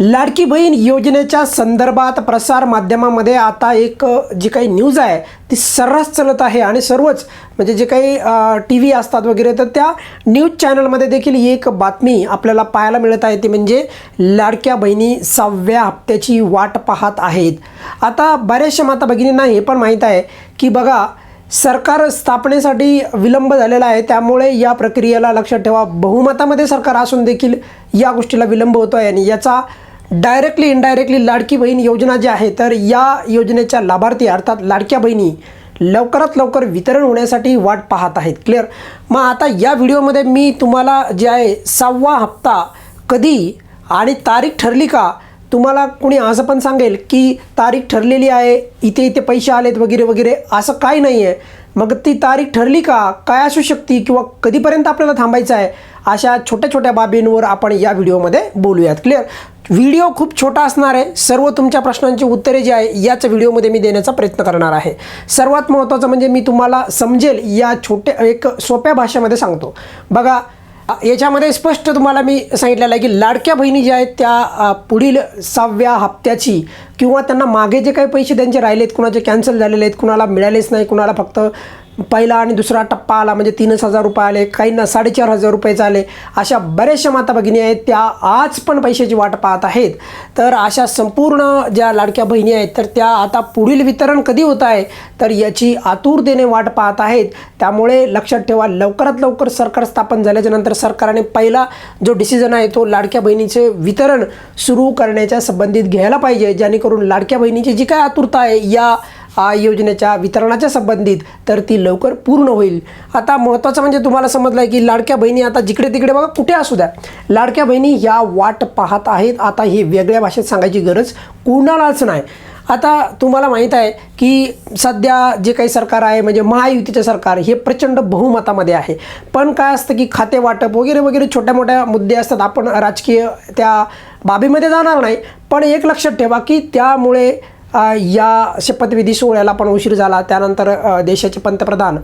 लाडकी बहीण योजनेच्या संदर्भात प्रसार माध्यमामध्ये आता एक जी काही न्यूज आहे ती सर्रास चालत आहे आणि सर्वच म्हणजे जे काही टी व्ही असतात वगैरे तर त्या न्यूज चॅनलमध्ये देखील एक बातमी आपल्याला पाहायला मिळत आहे. ती म्हणजे लाडक्या बहिणी सहाव्या हप्त्याची वाट पाहत आहेत. आता बऱ्याचशा माता भगिनींना हे पण माहीत आहे की बघा सरकार स्थापनेसाठी विलंब झालेला आहे. त्यामुळे या प्रक्रियेला लक्षात ठेवा. बहुमतामध्ये सरकार असून देखील या गोष्टीला विलंब होतो आहे आणि याचा डायरेक्टली इनडायरेक्टली लाडकी बहीण योजना जी आहे तर या योजनेच्या लाभार्थी अर्थात लाडक्या बहिणी लवकरात लवकर वितरण होण्यासाठी वाट पाहत आहेत. क्लिअर मग आता या व्हिडिओमध्ये मी तुम्हाला जे आहे सहावा हप्ता कधी आणि तारीख ठरली का तुम्हाला कोणी असं पण सांगेल की तारीख ठरलेली आहे इथे इथे पैसे आलेत वगैरे वगैरे असं काही नाही आहे मग ती तारीख ठरली का काय असू शकते किंवा कधीपर्यंत आपल्याला थांबायचं आहे अशा छोट्या छोट्या बाबींवर आपण या व्हिडिओमध्ये बोलूयात. क्लिअर व्हिडिओ खूप छोटा असणार आहे. सर्व तुमच्या प्रश्नांची उत्तरे जी आहे याच व्हिडिओमध्ये मी देण्याचा प्रयत्न करणार आहे. सर्वात महत्त्वाचं म्हणजे मी तुम्हाला समजेल या छोट्या एक सोप्या भाषेमध्ये सांगतो. बघा याच्यामध्ये स्पष्ट तुम्हाला मी सांगितलेलं आहे की लाडक्या बहिणी ज्या आहेत त्या पुढील सहाव्या हप्त्याची किंवा त्यांना मागे जे काही पैसे त्यांचे राहिले आहेत कुणाचे कॅन्सल झालेले आहेत कुणाला मिळालेच नाही कुणाला फक्त पहिला आणि दुसरा टप्पा आला म्हणजे तीनच हजार रुपये आले काहींना साडेचार हजार रुपये आले अशा बऱ्याचशा माता भगिनी आहेत त्या आज पण पैशाची वाट पाहत आहेत. तर अशा संपूर्ण ज्या लाडक्या बहिणी आहेत तर त्या आता पुढील वितरण कधी होत आहे तर याची आतुरतेने वाट पाहत आहेत. त्यामुळे लक्षात ठेवा लवकरात लवकर सरकार स्थापन झाल्याच्यानंतर सरकारने पहिला जो डिसिजन आहे तो लाडक्या बहिणीचे वितरण सुरू करण्याच्या संबंधित घ्यायला पाहिजे जेणेकरून लाडक्या बहिणीची जी काय आतुरता आहे या योजनेच्या वितरणाच्या संबंधित तर ती लवकर पूर्ण होईल. आता महत्त्वाचं म्हणजे तुम्हाला समजलं आहे की लाडक्या बहिणी आता जिकडे तिकडे बघा कुठे असू द्या. लाडक्या बहिणी ह्या वाट पाहत आहेत. आता ही वेगळ्या भाषेत सांगायची गरज कोणालाच नाही. आता तुम्हाला माहीत आहे की सध्या जे काही सरकार आहे म्हणजे महायुतीचे सरकार हे प्रचंड बहुमतामध्ये आहे. पण काय असतं की खाते वाटप वगैरे वगैरे छोट्या मोठ्या मुद्दे असतात. आपण राजकीय त्या बाबीमध्ये जाणार नाही. पण एक लक्षात ठेवा की त्यामुळे या शपथविधी सोहळ्याला पण उशीर झाला. त्यानंतर देशाचे पंतप्रधान.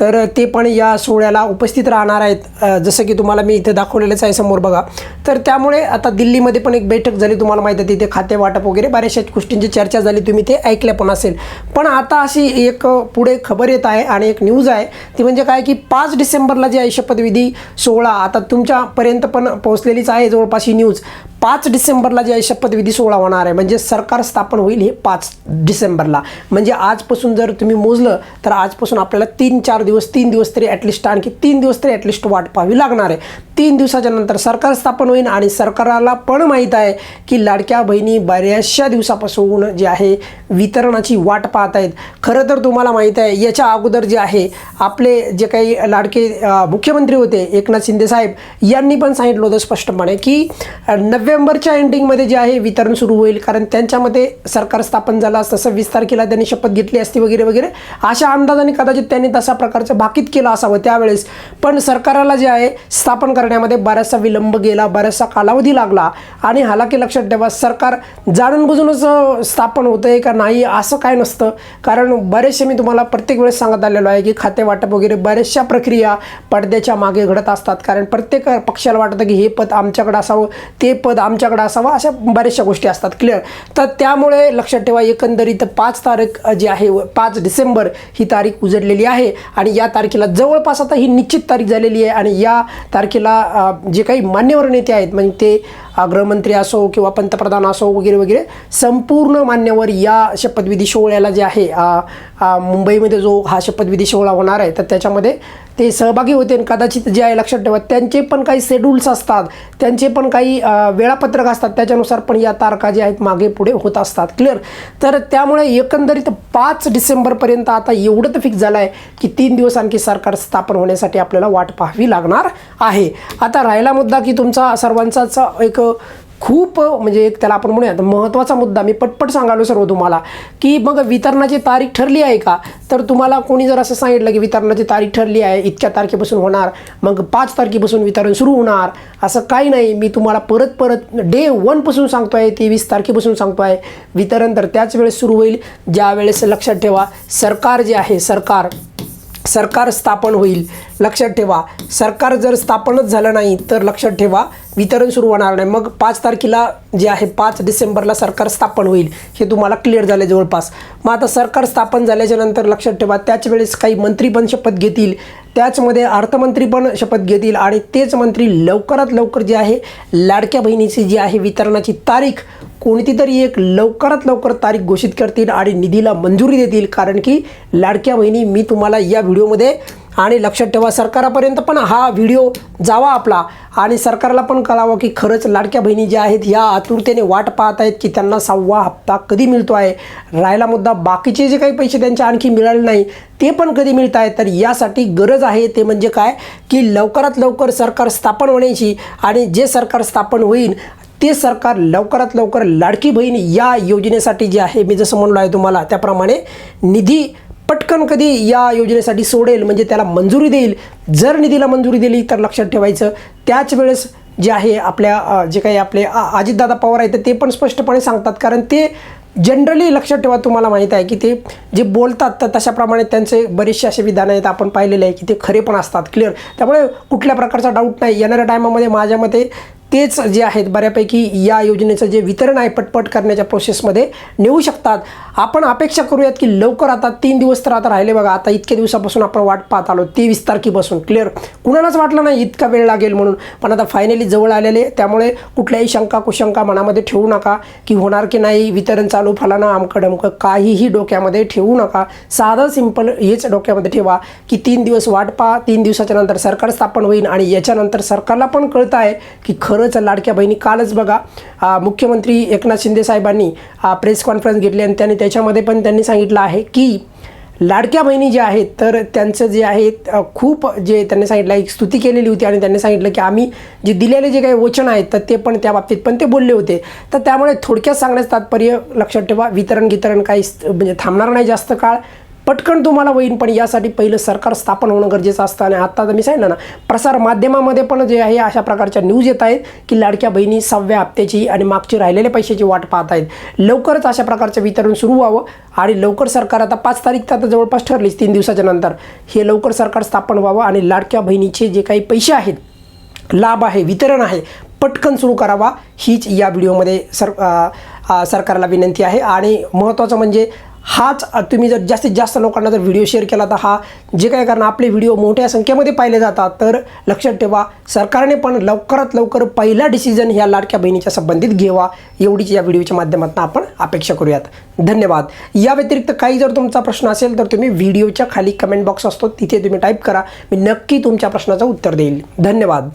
तर ते पण या सोहळ्याला उपस्थित राहणार आहेत. जसं की तुम्हाला मी इथे दाखवलेलंच आहे समोर बघा. तर त्यामुळे आता दिल्लीमध्ये पण एक बैठक झाली तुम्हाला माहिती आहे तिथे खाते वाटप वगैरे बऱ्याचशा गोष्टींची चर्चा झाली तुम्ही ते ऐकल्या पण असेल. पण आता अशी एक पुढे खबर येत आहे आणि एक न्यूज आहे. ती म्हणजे काय की पाच डिसेंबरला जे आहे शपथविधी सोहळा आता तुमच्यापर्यंत पण पोहोचलेलीच आहे जवळपास ही न्यूज पाच डिसेंबरला जे आहे शपथविधी सोहळा होणार आहे म्हणजे सरकार स्थापन होईल हे पाच डिसेंबरला. म्हणजे आजपासून जर तुम्ही मोजलं तर आजपासून आपल्याला तीन चार दिवस तीन दिवस तरी ॲटलिस्ट आणखी तीन दिवस तरी ॲटलिस्ट वाट पाहावी लागणार आहे. तीन दिवसाच्या नंतर सरकार स्थापन होईल आणि सरकाराला पण माहीत आहे की लाडक्या बहिणी बऱ्याचशा दिवसापासून जे आहे वितरणाची वाट पाहत आहेत. खरं तर तुम्हाला माहीत आहे याच्या अगोदर जे आहे आपले जे काही लाडके मुख्यमंत्री होते एकनाथ शिंदे साहेब यांनी पण सांगितलं होतं स्पष्टपणे की नव्या नोव्हेंबरच्या एंडिंगमध्ये जे आहे वितरण सुरू होईल. कारण त्यांच्यामध्ये सरकार स्थापन झालं असतं. सव्वीस तारखेला त्यांनी शपथ घेतली असती वगैरे वगैरे. अशा अंदाजाने कदाचित त्यांनी तशा प्रकारचं भाकीत केलं असावं त्यावेळेस. पण सरकाराला जे आहे स्थापन करण्यामध्ये बराचसा विलंब गेला बराचसा कालावधी लागला. आणि हालाकी लक्षात ठेवा सरकार जाणून बुजूनच स्थापन होतं आहे का नाही असं काय नसतं. कारण बरेचसे मी तुम्हाला प्रत्येक वेळेस सांगत आलेलो आहे की खाते वाटप वगैरे बऱ्याचशा प्रक्रिया पडद्याच्या मागे घडत असतात. कारण प्रत्येक पक्षाला वाटतं की हे पद आमच्याकडे असावं ते पद आमच्याकडे असावा अशा बऱ्याचशा गोष्टी असतात. क्लिअर तर त्यामुळे लक्षात ठेवा एकंदरीत पाच तारीख जी आहे पाच डिसेंबर ही तारीख उजडलेली आहे आणि या तारखेला जवळपास आता ही निश्चित तारीख झालेली आहे आणि या तारखेला जे काही मान्यवर नेते आहेत म्हणजे ते गृहमंत्री असो किंवा पंतप्रधान असो वगैरे वगैरे संपूर्ण मान्यवर या शपथविधी सोहळ्याला जे आहे मुंबईमध्ये जो हा शपथविधी सोहळा होणार आहे तर त्याच्यामध्ये ते सहभागी होते. आणि कदाचित जे आहे लक्षात ठेवा त्यांचे पण काही शेड्यूल्स असतात त्यांचे पण काही वेळापत्रक असतात त्याच्यानुसार पण या तारखा ज्या आहेत मागे पुढे होत असतात. क्लिअर तर त्यामुळे एकंदरीत पाच डिसेंबरपर्यंत आता एवढं तर फिक्स झालं आहे की तीन दिवस आणखी सरकार स्थापन होण्यासाठी आपल्याला वाट पाहावी लागणार आहे. आता राहिला मुद्दा की तुमचा सर्वांचाच एक खूप म्हणजे एक त्याला आपण म्हणूयात महत्त्वाचा मुद्दा. मी पटपट सांगालो सर्व तुम्हाला की मग वितरणाची तारीख ठरली आहे का? तर तुम्हाला कोणी जर असं सांगितलं की वितरणाची तारीख ठरली आहे इतक्या तारखेपासून होणार मग पाच तारखेपासून वितरण सुरू होणार असं काही नाही. मी तुम्हाला परत परत डे वनपासून सांगतो आहे तेवीस तारखेपासून सांगतो आहे वितरण तर त्याच वेळेस सुरू होईल. ज्या वेळेस लक्षात ठेवा सरकार जे आहे सरकार सरकार स्थापन होईल. लक्षात ठेवा सरकार जर स्थापनच झालं नाही तर लक्षात ठेवा वितरण सुरू होणार नाही. मग पाच तारखेला जे आहे पाच डिसेंबरला सरकार स्थापन होईल. हे तुम्हाला क्लिअर झाले जवळपास. मग आता सरकार स्थापन झाल्याच्यानंतर लक्षात ठेवा त्याच वेळेस काही मंत्री पण शपथ घेतील. त्याचमध्ये अर्थमंत्री पण शपथ घेतील आणि तेच मंत्री लवकरात लवकर जे आहे लाडक्या बहिणीची जी आहे वितरणाची तारीख कोणती तरी एक लवकरात लवकर तारीख घोषित करतील आणि निधीला मंजुरी देतील. कारण की लाडक्या बहिणी मी तुम्हाला या व्हिडिओमध्ये आणि लक्षात ठेवा सरकारापर्यंत पण हा व्हिडिओ जावा आपला. आणि सरकारला पण कळावं की खरंच लाडक्या बहिणी ज्या आहेत ह्या आतुरतेने वाट पाहत आहेत की त्यांना सहावा हप्ता कधी मिळतो आहे? राहिला मुद्दा बाकीचे जे काही पैसे त्यांचे आणखी मिळाले नाही ते पण कधी मिळत आहेत? तर यासाठी गरज आहे ते म्हणजे काय? की लवकरात लवकर सरकार स्थापन होण्याची आणि जे सरकार स्थापन होईल ते सरकार लवकरात लवकर लाडकी बहीण या योजनेसाठी जे आहे मी जसं म्हणलो आहे तुम्हाला त्याप्रमाणे निधी पटकन कधी या योजनेसाठी सोडेल म्हणजे त्याला मंजुरी देईल? जर निधीला मंजुरी दिली तर लक्षात ठेवायचं. त्याच वेळेस जे आहे आपल्या जे काही आपले अजितदादा पवार आहेत ते पण स्पष्टपणे सांगतात. कारण ते जनरली लक्षात ठेवा तुम्हाला माहीत आहे की ते जे बोलतात तर तशाप्रमाणे त्यांचे बरेचसे असे विधान आहेत आपण पाहिलेले आहे की ते खरे पण असतात क्लिअर त्यामुळे कुठल्या प्रकारचा डाऊट नाही. येणाऱ्या टायमामध्ये माझ्या मते तेच जे आहेत बऱ्यापैकी या योजनेचं जे वितरण आहे पटपट करण्याच्या प्रोसेसमध्ये नेऊ शकतात. आपण अपेक्षा करूयात की लवकर आता तीन दिवस तर आता राहिले बघा आता इतक्या दिवसापासून आपण वाट पाहत आलो तेवीस तारखेपासून क्लिअर कुणालाच वाटलं नाही इतका वेळ लागेल म्हणून. पण आता फायनली जवळ आलेले त्यामुळे कुठल्याही शंका कुशंका मनामध्ये ठेवू नका की होणार की नाही वितरण चालू फलाना अमकं डमकं काहीही डोक्यामध्ये ठेवू नका. साधं सिंपल हेच डोक्यामध्ये ठेवा की तीन दिवस वाट पहा तीन दिवसाच्या नंतर सरकार स्थापन होईल आणि याच्यानंतर सरकारला पण कळतं आहे की खरंच लाडक्या बहिणी. कालच बघा मुख्यमंत्री एकनाथ शिंदे साहेबांनी प्रेस कॉन्फरन्स घेतली आणि त्यांनी त्याच्यामध्ये पण त्यांनी सांगितलं आहे की लाडक्या बहिणी ज्या आहेत तर त्यांचं जे आहे खूप जे त्यांनी सांगितलं एक स्तुती केलेली होती आणि त्यांनी सांगितलं की आम्ही जे दिलेले जे काही वचन आहेत तर ते पण त्या बाबतीत पण ते बोलले होते. तर त्यामुळे थोडक्यात सांगण्याचं तात्पर्य लक्षात ठेवा वितरण गितरण काही स्त- म्हणजे थांबणार नाही जास्त काळ. पटकन तुम्हाला होईल पण यासाठी पहिलं सरकार स्थापन होणं गरजेचं असतं आणि आता तर मी सांगितलं ना प्रसार माध्यमामध्ये पण जे आहे अशा प्रकारच्या न्यूज येत आहेत की लाडक्या बहिणी सहाव्या हप्त्याची आणि मागची राहिलेल्या पैशाची वाट पाहत आहेत. लवकरच अशा प्रकारचं वितरण सुरू व्हावं आणि लवकर सरकार आता पाच तारीख तर आता जवळपास ठरलीच तीन दिवसाच्या नंतर. हे लवकर सरकार स्थापन व्हावं आणि लाडक्या बहिणीचे जे काही पैसे आहेत लाभ आहे वितरण आहे पटकन सुरू करावा हीच या व्हिडिओमध्ये सर सरकारला विनंती आहे. आणि महत्त्वाचं म्हणजे हाच तुम्ही जर जास्तीत जास्त लोकांना जर व्हिडिओ शेअर केला तर हा जे काय कारण आपले व्हिडिओ मोठ्या संख्येमध्ये पाहिले जातात तर लक्षात ठेवा सरकारने पण लवकरात लवकर पहिला डिसिजन ह्या लाडक्या बहिणीच्या संबंधित घ्यावा एवढीच या व्हिडिओच्या माध्यमातून आपण अपेक्षा करूयात. धन्यवाद. या व्यतिरिक्त काही जर तुमचा प्रश्न असेल तर तुम्ही व्हिडिओच्या खाली कमेंट बॉक्स असतो तिथे तुम्ही टाईप करा मी नक्की तुमच्या प्रश्नाचं उत्तर देईल. धन्यवाद.